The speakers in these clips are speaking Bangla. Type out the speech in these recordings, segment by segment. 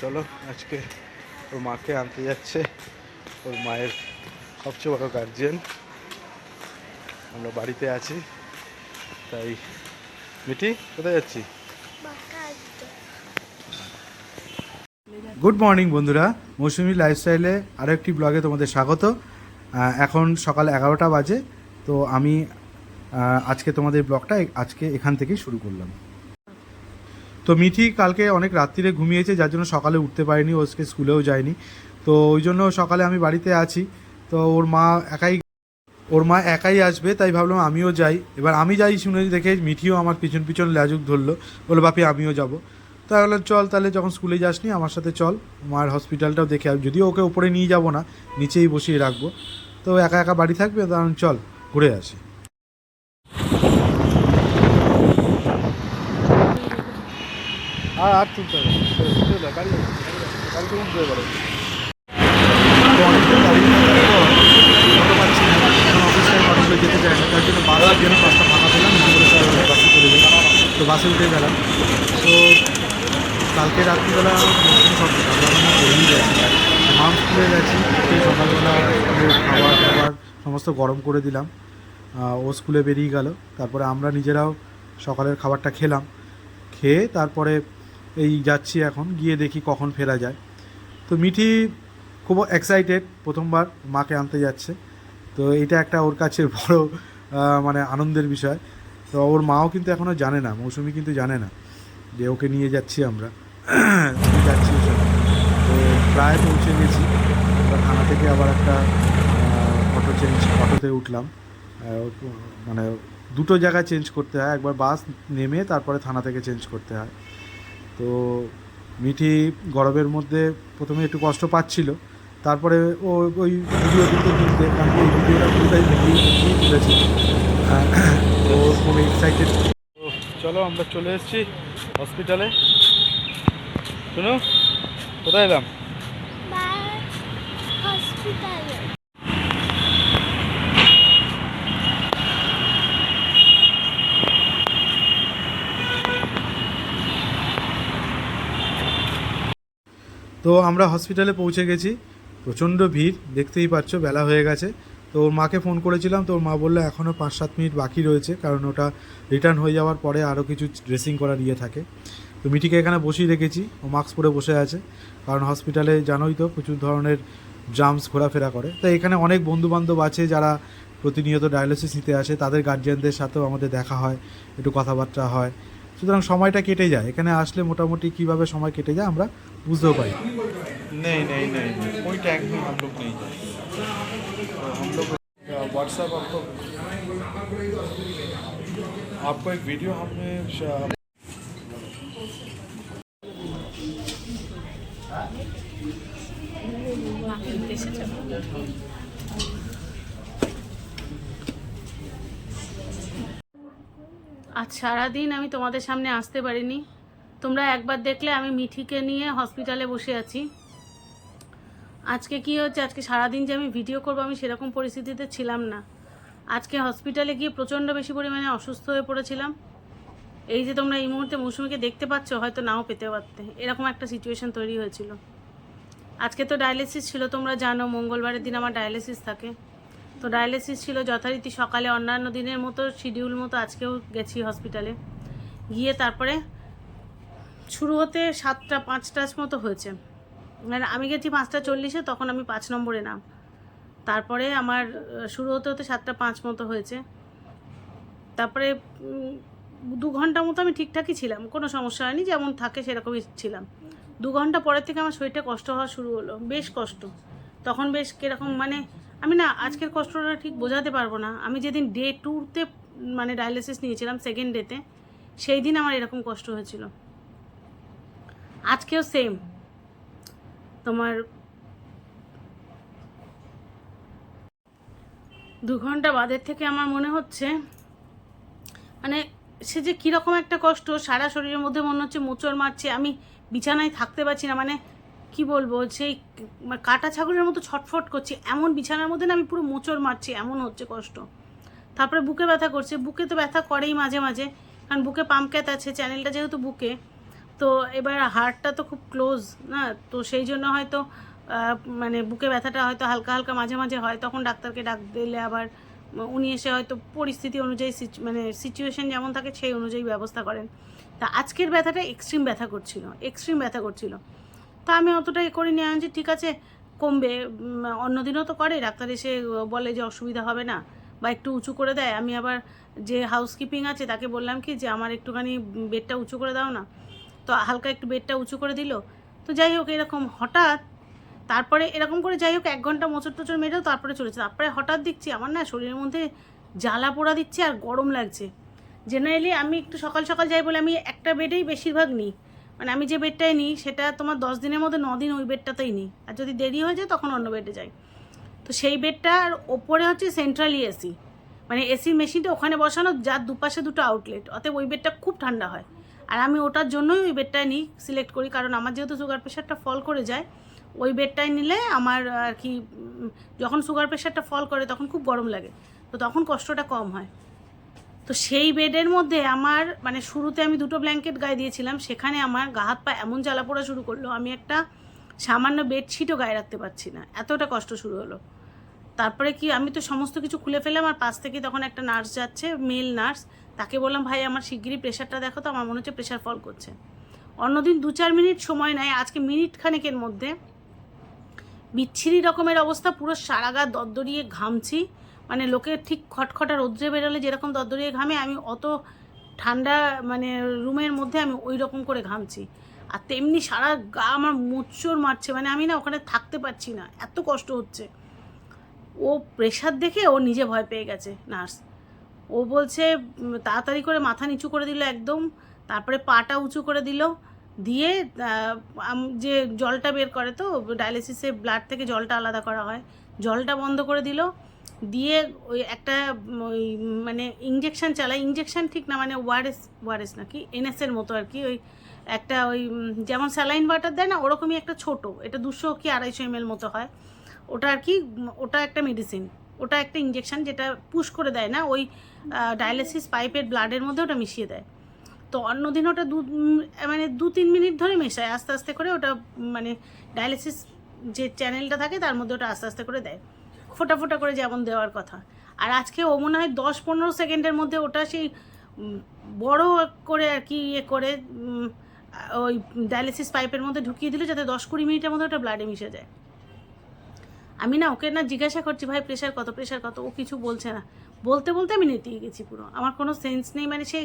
চলো, আজকে ওর মাকে আনতে যাচ্ছে। ওর মায়ের সবচেয়ে বড় গার্জিয়ান আমরা বাড়িতে আছি, তাই মিটি কোথায় যাচ্ছি গুড মর্নিং বন্ধুরা। মৌসুমি লাইফস্টাইলে আরও একটি ব্লগে তোমাদের স্বাগত। এখন সকাল এগারোটা বাজে, তো আমি আজকে তোমাদের ব্লগটা আজকে এখান থেকেই শুরু করলাম। তো মিঠি কালকে অনেক রাত্রিরে ঘুমিয়েছে, যার জন্য সকালে উঠতে পারিনি, ও আজকে স্কুলেও যায়নি। তো ওই জন্য সকালে আমি বাড়িতে আছি। তো ওর মা একাই, ওর মা একাই আসবে, তাই ভাবলাম আমিও যাই। এবার আমি যাই শুনে দেখে মিঠিও আমার পিছন পিছন লাজুক ধরলো। বলে বাপি, আমিও যাব। তাই বললাম, চল তাহলে, যখন স্কুলে যাসনি, আমার সাথে চল। মার হসপিটালটাও দেখে আসবি যদিও ওকে উপরে নিয়ে যাব না, নিচেই বসিয়ে রাখব। তো একা একা বাড়ি থাকবে তখন চল, ঘুরে আসি। আর আর তুলতে হবে। গাড়ি গাড়ি গাড়িতে উঠতে পারো তো যেতে চায় না তার জন্য বারবার জন্য বাসটা ফাঁকা পেলাম করে বাসে চলে যাই তো বাসে উঠে গেলাম। তো কালকে রাত্রিবেলা সব রান্নাবান্না করেই গেছি। মাম স্কুলে গেছি সকালবেলা খাবার টাবার সমস্ত গরম করে দিলাম। ও স্কুলে বেরিয়ে গেল। তারপরে আমরা নিজেরাও সকালের খাবারটা খেলাম। খেয়ে তারপরে এই যাচ্ছি এখন, গিয়ে দেখি কখন ফেরা যায়। তো মিঠি খুব এক্সাইটেড প্রথমবার মাকে আনতে যাচ্ছে। তো এটা একটা ওর কাছে বড় মানে আনন্দের বিষয়। তো ওর মাও কিন্তু এখনও জানে না, মৌসুমি কিন্তু জানে না যে ওকে নিয়ে যাচ্ছি আমরা। যাচ্ছি তো প্রায় পৌঁছে গেছি। থানা থেকে আবার একটা অটো চেঞ্জ অটোতে উঠলাম। মানে দুটো জায়গায় চেঞ্জ করতে হয়। একবার বাস নেমে তারপরে থানা থেকে চেঞ্জ করতে হয়। তো মিঠি গরমের মধ্যে প্রথমে একটু কষ্ট পাচ্ছিল। তারপরে ও ওই ভিডিও তুলতে তুলতে কারণ এই ভিডিওটা পুরোটাই মিঠি তুলেছি আহ, তো খুব এক্সাইটেড চলো আমরা চলে এসেছি হসপিটালে শুনো কোথায় এলাম? হসপিটালে তো আমরা হসপিটালে পৌঁছে গেছি। প্রচণ্ড ভিড়, দেখতেই পাচ্ছ, বেলা হয়ে গেছে। তো ওর মাকে ফোন করেছিলাম, তো ওর মা বলল এখনও পাঁচ সাত মিনিট বাকি রয়েছে, কারণ ওটা রিটার্ন হয়ে যাওয়ার পরে আরও কিছু ড্রেসিং করার ইয়ে থাকে। তো মিটিকে এখানে বসিয়ে রেখেছি, ও মাস্ক পরে বসে আছে, কারণ হসপিটালে জানোই তো, প্রচুর ধরনের জামস ঘোরাফেরা করে। তো এখানে অনেক বন্ধু বান্ধব আছে, যারা প্রতিনিয়ত ডায়ালিসিস নিতে আসে, তাদের গার্জিয়ানদের সাথেও আমাদের দেখা হয়, একটু কথাবার্তা হয়। সুতরাং সময়টা কেটে যায় এখানে আসলে মোটামুটি কিভাবে সময় কেটে যায় আমরা বুঝতেও পারি नहीं नहीं नहीं नहीं कोई टैंक में हम लोग नहीं जाते हम लोग व्हाट्सएप आपको आपको एक वीडियो हमने সারাদিন আমি তোমাদের সামনে আসতে পারিনি। তোমরা একবার দেখলে আমি মিঠিকে নিয়ে হসপিটালে বসে আছি। আজকে কি হচ্ছে? আজকে সারাদিন যে আমি ভিডিও করব, আমি সেরকম পরিস্থিতিতে ছিলাম না। আজকে হসপিটালে গিয়ে প্রচণ্ড বেশি পরিমাণে অসুস্থ হয়ে পড়েছিলাম। এই যে তোমরা এই মুহূর্তে মৌসুমিকে দেখতে পাচ্ছ, হয়তো নাও পেতে পারতে। এরকম একটা সিচুয়েশন তৈরি হয়েছিল। আজকে তো ডায়ালিসিস ছিল, তোমরা জানো মঙ্গলবারের দিন আমার ডায়ালিসিস থাকে। তো ডায়ালিসিস ছিল যথারীতি সকালে অন্যান্য দিনের মতো শিডিউল মতো আজকেও গেছি হসপিটালে গিয়ে তারপরে শুরু হতে সাতটা, পাঁচটার মতো হয়েছে। মানে আমি গেছি পাঁচটা চল্লিশে, তখন আমি পাঁচ নম্বরে নাম। তারপরে আমার শুরু হতে হতে সাতটা, পাঁচ মতো হয়েছে। তারপরে দু ঘণ্টা মতো আমি ঠিকঠাকই ছিলাম, কোনো সমস্যা হয়নি, যেমন থাকে সেরকমই ছিলাম। দু ঘণ্টা পরের থেকে আমার শরীরটা কষ্ট হওয়া শুরু হলো, বেশ কষ্ট। তখন বেশ কীরকম মানে আমি না, আজকের কষ্টটা ঠিক বোঝাতে পারব না। আমি যেদিন ডে টুতে মানে ডায়ালিসিস নিয়েছিলাম সেকেন্ড ডেতে সেই দিন আমার এরকম কষ্ট হয়েছিল। আজকেও সেম তোমার দু ঘণ্টা বাদের থেকে আমার মনে হচ্ছে মানে সে যে কীরকম একটা কষ্ট, সারা শরীরের মধ্যে মনে হচ্ছে মোচড় মারছে, আমি বিছানায় থাকতে পারছি না মানে কি বলব সেই মানে কাটা ছাগলের মতো ছটফট করছি, এমন বিছানার মধ্যে না আমি পুরো মোচড় মারছি, এমন হচ্ছে কষ্ট। তারপরে বুকে ব্যথা করছে, বুকে তো ব্যথা করেই মাঝে মাঝে, কারণ বুকে পাম্প ক্যাথ আছে, চ্যানেলটা যেহেতু বুকে, তো এবার হার্টটা তো খুব ক্লোজ, না? তো সেই জন্য হয়তো মানে বুকে ব্যথাটা হয়তো হালকা হালকা মাঝে মাঝে হয়, তখন ডাক্তারকে ডাক দিলে আবার উনি এসে হয়তো পরিস্থিতি অনুযায়ী মানে সিচুয়েশন যেমন থাকে, সেই অনুযায়ী ব্যবস্থা করেন। তা আজকের ব্যথাটা এক্সট্রিম ব্যথা করছিল এক্সট্রিম ব্যথা করছিল। তা আমি অতটা এ করিনি আমি যে ঠিক আছে, কমবে। অন্যদিনও তো করে, ডাক্তার এসে বলে যে অসুবিধা হবে না, বা একটু উঁচু করে দেয়। আমি আবার যে হাউসকিপিং আছে, তাকে বললাম কি যে, আমার একটুখানি বেডটা উঁচু করে দাও না। তো হালকা একটু বেডটা উঁচু করে দিল। তো যাই হোক, এরকম হঠাৎ তারপরে এরকম করে যাই হোক, এক ঘণ্টা মোচর টোচড় মেরেও তারপরে চলেছে তারপরে হঠাৎ দেখছি, আমার না শরীরের মধ্যে জ্বালা পোড়া দিচ্ছে আর গরম লাগছে। জেনারেলি আমি একটু সকাল সকাল যাই বলে, আমি একটা বেডেই বেশিরভাগ নিই। মানে আমি যে বেডটাই নিই, সেটা তোমার দশ দিনের মধ্যে, ন দিন ওই বেডটাতেই নিই। আর যদি দেরি হয়ে যায়, তখন অন্য বেডে যাই। তো সেই বেডটার ওপরে হচ্ছে সেন্ট্রালি এসি মানে এসির মেশিনটা ওখানে বসানো, যার দুপাশে দুটো আউটলেট অতএব ওই বেডটা খুব ঠান্ডা হয়। আর আমি ওটার জন্যই ওই বেডটাই নিই সিলেক্ট করি। কারণ আমার যেহেতু সুগার প্রেশারটা ফল করে যায়, ওই বেডটাই নিলে আমার আর কি যখন সুগার প্রেশারটা ফল করে, তখন খুব গরম লাগে। তো তখন কষ্টটা কম হয়। তো সেই বেডের মধ্যে আমার মানে শুরুতে আমি দুটো ব্ল্যাঙ্কেট গায়ে দিয়েছিলাম, সেখানে আমার গা হাত পা এমন জ্বালা পোড়া শুরু করল, আমি একটা সামান্য বেডশিটও গায়ে রাখতে পারছি না। এতটা কষ্ট শুরু হলো। তারপরে কি, আমি তো সমস্ত কিছু খুলে ফেললাম, আর পাশ থেকে তখন একটা নার্স যাচ্ছে, মেল নার্স, তাকে বললাম, ভাই, আমার শিগগিরই প্রেশারটা দেখো তো, আমার মনে হচ্ছে প্রেশার ফল করছে। অন্যদিন দু চার মিনিট সময় নেয় আজকে মিনিট খানেকের মধ্যে বিচ্ছিরি রকমের অবস্থা, পুরো সারা গা দরদরিয়ে ঘামছি। মানে লোকে ঠিক খটখটা রোদ্রে বেরোলে যেরকম দরদরিয়ে ঘামে, আমি অত ঠান্ডা মানে রুমের মধ্যে আমি ওই রকম করে ঘামছি। আর তেমনি সারা গা আমার মোচড় মারছে মানে আমি না ওখানে থাকতে পারছি না, এত কষ্ট হচ্ছে। ও প্রেশার দেখে ও নিজে ভয় পেয়ে গেছে নার্স ও বলছে তাড়াতাড়ি করে মাথা নিচু করে দিল একদম, তারপরে পাটা উঁচু করে দিল, দিয়ে যে জলটা বের করে তো ডায়ালিসিসে ব্লাড থেকে জলটা আলাদা করা হয়, জলটা বন্ধ করে দিল দিয়ে ওই একটা ওই মানে ইঞ্জেকশন চালায় ইঞ্জেকশন ঠিক না মানে ওয়ারেস ওয়ারেস নাকি এনএসের মতো আর কি, ওই একটা ওই যেমন স্যালাইন ওয়াটার দেয় না, ওরকমই একটা ছোট, এটা দুশো কি আড়াইশো এম মতো হয়। ওটা আর কি ওটা একটা মেডিসিন ওটা একটা ইঞ্জেকশন যেটা পুশ করে দেয় না, ওই ডায়ালিসিস পাইপের ব্লাডের মধ্যে ওটা মিশিয়ে দেয়। তো অন্যদিন ওটা দু মানে দু তিন মিনিট ধরে মেশায়, আস্তে আস্তে করে ওটা মানে ডায়ালিসিস যে চ্যানেলটা থাকে, তার মধ্যে ওটা আস্তে আস্তে করে দেয়। ফোটা ফোটা করে যেমন দেওয়ার কথা। আর আজকে ও মনে হয় দশ পনেরো সেকেন্ডের মধ্যে ওটা সেই বড় করে আর কি ইয়ে করে ওই ডায়ালিসিস পাইপের মধ্যে ঢুকিয়ে দিল যাতে দশ কুড়ি মিনিটের মধ্যে ওটা ব্লাডে মিশে যায়। আমি না ওকে না জিজ্ঞাসা করছি, ভাই প্রেশার কত প্রেশার কত? ও কিছু বলছে না। বলতে বলতে আমি নেতিয়ে গেছি পুরো। আমার কোনো সেন্স নেই মানে সে,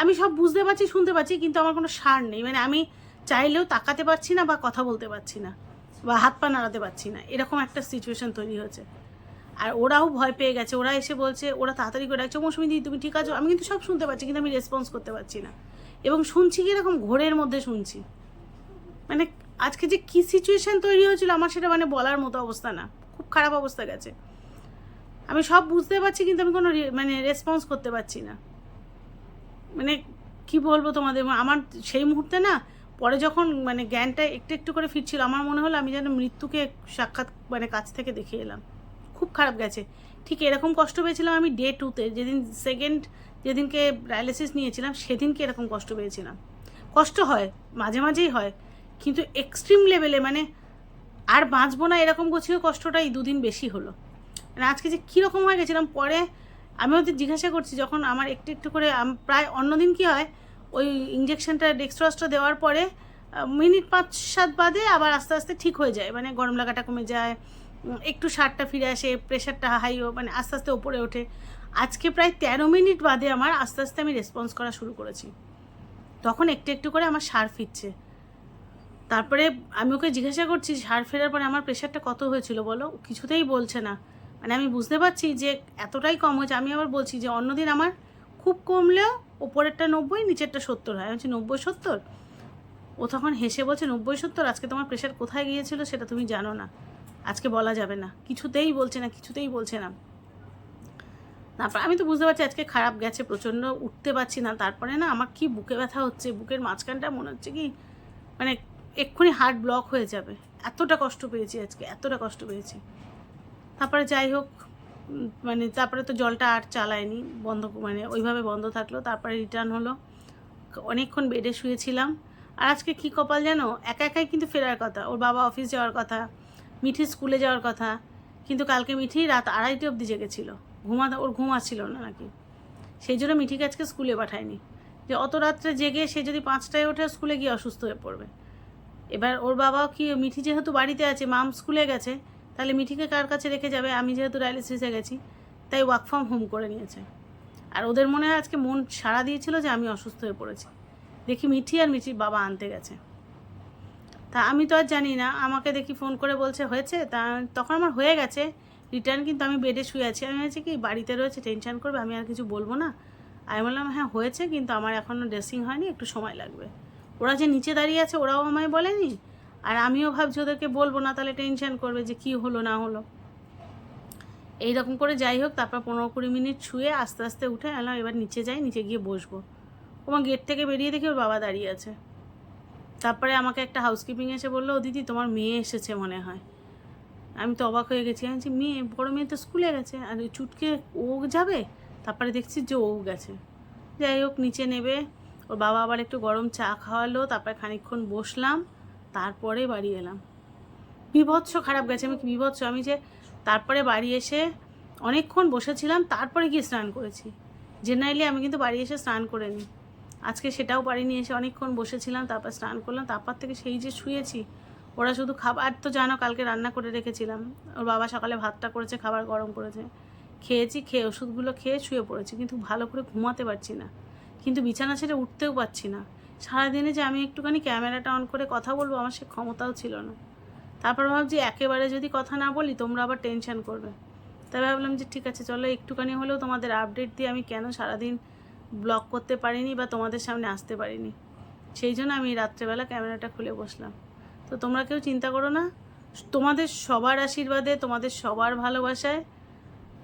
আমি সব বুঝতে পারছি, শুনতে পাচ্ছি কিন্তু আমার কোনো সার নেই। মানে আমি চাইলেও তাকাতে পারছি না বা কথা বলতে পারছি না বা হাত পা নাড়াতে পারছি না। এরকম একটা সিচুয়েশন তৈরি হয়েছে। আর ওরাও ভয় পেয়ে গেছে। ওরা এসে বলছে, ওরা তাড়াতাড়ি করে ডাকছে মৌসুমি দিদি, তুমি ঠিক আছো? আমি কিন্তু সব শুনতে পাচ্ছি, কিন্তু আমি রেসপন্স করতে পারছি না। এবং শুনছি কি এরকম ঘোরের মধ্যে শুনছি। মানে আজকে যে কি সিচুয়েশন তৈরি হয়েছিল আমার সেটা মানে বলার মতো অবস্থা না। খুব খারাপ অবস্থা গেছে। আমি সব বুঝতে পারছি, কিন্তু আমি কোনো মানে রেসপন্স করতে পারছি না। মানে কি বলব তোমাদের আমার সেই মুহূর্তে না, পরে যখন মানে জ্ঞানটা একটু একটু করে ফিরছিল, আমার মনে হলো আমি যেন মৃত্যুকে সাক্ষাৎ মানে কাছ থেকে দেখে এলাম। খুব খারাপ গেছে। ঠিক এরকম কষ্ট পেয়েছিলাম আমি ডে টুতে যেদিন সেকেন্ড যেদিনকে ডায়ালিসিস নিয়েছিলাম, সেদিনকে এরকম কষ্ট পেয়েছিলাম। কষ্ট হয়, মাঝে মাঝেই হয়, কিন্তু এক্সট্রিম লেভেলে মানে আর বাঁচবো না এরকম করছিল কষ্টটা এই দুদিন বেশি হলো। মানে আজকে যে কীরকম হয়ে গেছিলাম, পরে আমি ওদের জিজ্ঞাসা করছি, যখন আমার একটু একটু করে প্রায় অন্যদিন কী হয়, ওই ইঞ্জেকশনটা ডেক্সট্রসটা দেওয়ার পরে মিনিট পাঁচ সাত বাদে আবার আস্তে আস্তে ঠিক হয়ে যায়। মানে গরম লাগাটা কমে যায় একটু সারটা ফিরে আসে প্রেশারটা হাই মানে আস্তে আস্তে ওপরে ওঠে। আজকে প্রায় তেরো মিনিট বাদে আমার আস্তে আস্তে আমি রেসপন্স করা শুরু করেছি। তখন একটু একটু করে আমার সার ফিরছে। তারপরে আমি ওকে জিজ্ঞাসা করছি, সার ফেরার পরে আমার প্রেশারটা কত হয়েছিল বলো? কিছুতেই বলছে না। মানে আমি বুঝতে পারছি যে এতটাই কম হয়েছে। আমি আবার বলছি যে, অন্যদিন আমার খুব কমলেও ওপরেরটা নব্বই, নিচেরটা সত্তর। হয় বলছি, নব্বই, সত্তর? ও তখন হেসে বলছে, নব্বই, সত্তর? আজকে তোমার প্রেশার কোথায় গিয়েছিল সেটা তুমি জানো না। আজকে বলা যাবে না। কিছুতেই বলছে না, কিছুতেই বলছে না। তারপর আমি তো বুঝতে পারছি আজকে খারাপ গেছে, প্রচণ্ড উঠতে পারছি না। তারপরে না আমার কি বুকে ব্যথা হচ্ছে, বুকের মাঝখানটা মনে হচ্ছে কি মানে এক্ষুনি হার্ট ব্লক হয়ে যাবে। এতটা কষ্ট পেয়েছি আজকে, এতটা কষ্ট পেয়েছি। তারপরে যাই হোক মানে তারপরে তো জলটা আর চালায়নি, বন্ধ মানে ওইভাবে বন্ধ থাকল। তারপরে রিটার্ন হলো, অনেকক্ষণ বেডে শুয়েছিলাম। আর আজকে কী কপাল জানো? একা একাই কিন্তু ফেরার কথা। ওর বাবা অফিস যাওয়ার কথা। মিঠি স্কুলে যাওয়ার কথা। কিন্তু কালকে মিঠি রাত আড়াইটে অবধি জেগেছিল। ঘুমাতে ওর ঘুম আসছিল না নাকি? সেই জন্য মিঠিকে আজকে স্কুলে পাঠায়নি। যে অত রাত্রে জেগে সে যদি পাঁচটায় ওঠে, স্কুলে গিয়ে অসুস্থ হয়ে পড়বে। এবার ওর বাবাও কি, মিঠি যেহেতু বাড়িতে আছে, মাম স্কুলে গেছে, তাহলে মিঠিকে কার কাছে রেখে যাবে? আমি যেহেতু ডায়ালিসিসে গেছি, তাই ওয়ার্ক ফ্রম হোম করে নিয়েছে। আর ওদের মনে হয় আজকে মন সাড়া দিয়েছিল যে আমি অসুস্থ হয়ে পড়েছি। দেখি মিঠি আর মিঠির বাবা আনতে গেছে। তা আমি তো আর জানি না। আমাকে দেখি ফোন করে বলছে, হয়েছে? তা তখন আমার হয়ে গেছে। রিটার্ন কিন্তু আমি বেডে শুয়ে আছি। আমি হয়েছে কি, বাড়িতে রয়েছে টেনশন করবে, আমি আর কিছু বলব না। আমি বললাম হ্যাঁ হয়েছে, কিন্তু আমার এখনও ড্রেসিং হয়নি, একটু সময় লাগবে। ওরা যে নিচে দাঁড়িয়ে আছে, ওরাও আমায় বলেনি? আর আমিও ভাবছি ওদেরকে বলব না, তাহলে টেনশন করবে যে কি হলো, না হলো। এই রকম করে যাই হোক, তারপর পনেরো কুড়ি মিনিট ছুঁয়ে আস্তে আস্তে উঠে এলাম এবার নিচে যাই, নিচে গিয়ে বসবো। আমার গেট থেকে বেরিয়ে দেখি ওর বাবা দাঁড়িয়ে আছে। তারপরে আমাকে একটা হাউসকিপিং এসে বলল, "ও দিদি, তোমার মেয়ে এসেছে মনে হয়। আমি তো অবাক হয়ে গেছি। আমি মেয়ে? বড় মেয়ে তো স্কুলে গেছে। আর চুটকে ও যাবে? তারপরে দেখছি যে ও গেছে। যাই হোক, নিচে নেবে। ওর বাবা আবার একটু গরম চা খাওয়ালো, তারপরে খানিকক্ষণ বসলাম, তারপরে বাড়ি এলাম। বিভৎস খারাপ গেছে। আমি বিভৎস? আমি যে তারপরে বাড়ি এসে অনেকক্ষণ বসেছিলাম, তারপরে গিয়ে স্নান করেছি। জেনারেলি আমি কিন্তু বাড়ি এসে স্নান করে নিই। আজকে সেটাও পারিনি এসে অনেকক্ষণ বসেছিলাম, তারপর স্নান করলাম, তারপর থেকে সেই যে শুয়েছি, ওরা শুধু খাবার তো জানো কালকে রান্না করে রেখেছিলাম। ওর বাবা সকালে ভাতটা করেছে, খাবার গরম করেছে। খেয়েছি, খেয়ে ওষুধগুলো খেয়ে শুয়ে পড়েছি, কিন্তু ভালো করে ঘুমাতে পারছি না। কিন্তু বিছানা ছেড়ে উঠতেও পারছি না। সারাদিনে যে আমি একটুখানি ক্যামেরাটা অন করে কথা বলব, আমার সে ক্ষমতাও ছিল না। তারপর ভাবছি একেবারে যদি কথা না বলি, তোমরা আবার টেনশন করবে। তাই ভাবলাম যে ঠিক আছে, চলো একটুখানি হলেও তোমাদের আপডেট দিয়ে আমি কেন সারাদিন ব্লগ করতে পারিনি বা তোমাদের সামনে আসতে পারিনি। সেই জন্য আমি রাত্রেবেলা ক্যামেরাটা খুলে বসলাম। তো তোমরা কেউ চিন্তা করো না, তোমাদের সবার আশীর্বাদে, তোমাদের সবার ভালোবাসায়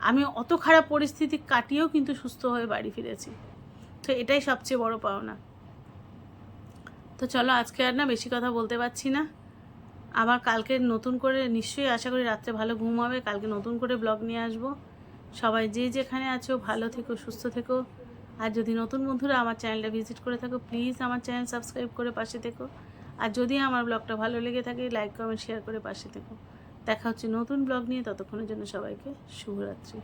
আমি অত খারাপ পরিস্থিতি কাটিয়েও কিন্তু সুস্থ হয়ে বাড়ি ফিরেছি। তো এটাই সবচেয়ে বড় পাওনা। তো চলো, আজকে আর না বেশি কথা বলতে পারছি না। আবার কালকে নতুন করে নিশ্চয়ই আশা করি রাত্রে ভালো ঘুম হবে। কালকে নতুন করে ব্লগ নিয়ে আসব। সবাই যে যেখানে আছো, ভালো থেকো, সুস্থ থেকো। আর যদি নতুন বন্ধুরা আমার চ্যানেলটা ভিজিট করে থাকো প্লিজ আমার চ্যানেল সাবস্ক্রাইব করে পাশে থেকো। আর যদি আমার ব্লগটা ভালো লেগে থাকে লাইক কমেন্ট শেয়ার করে পাশে থেকো। দেখা হচ্ছে নতুন ব্লগ নিয়ে, ততক্ষণের জন্য সবাইকে শুভরাত্রি।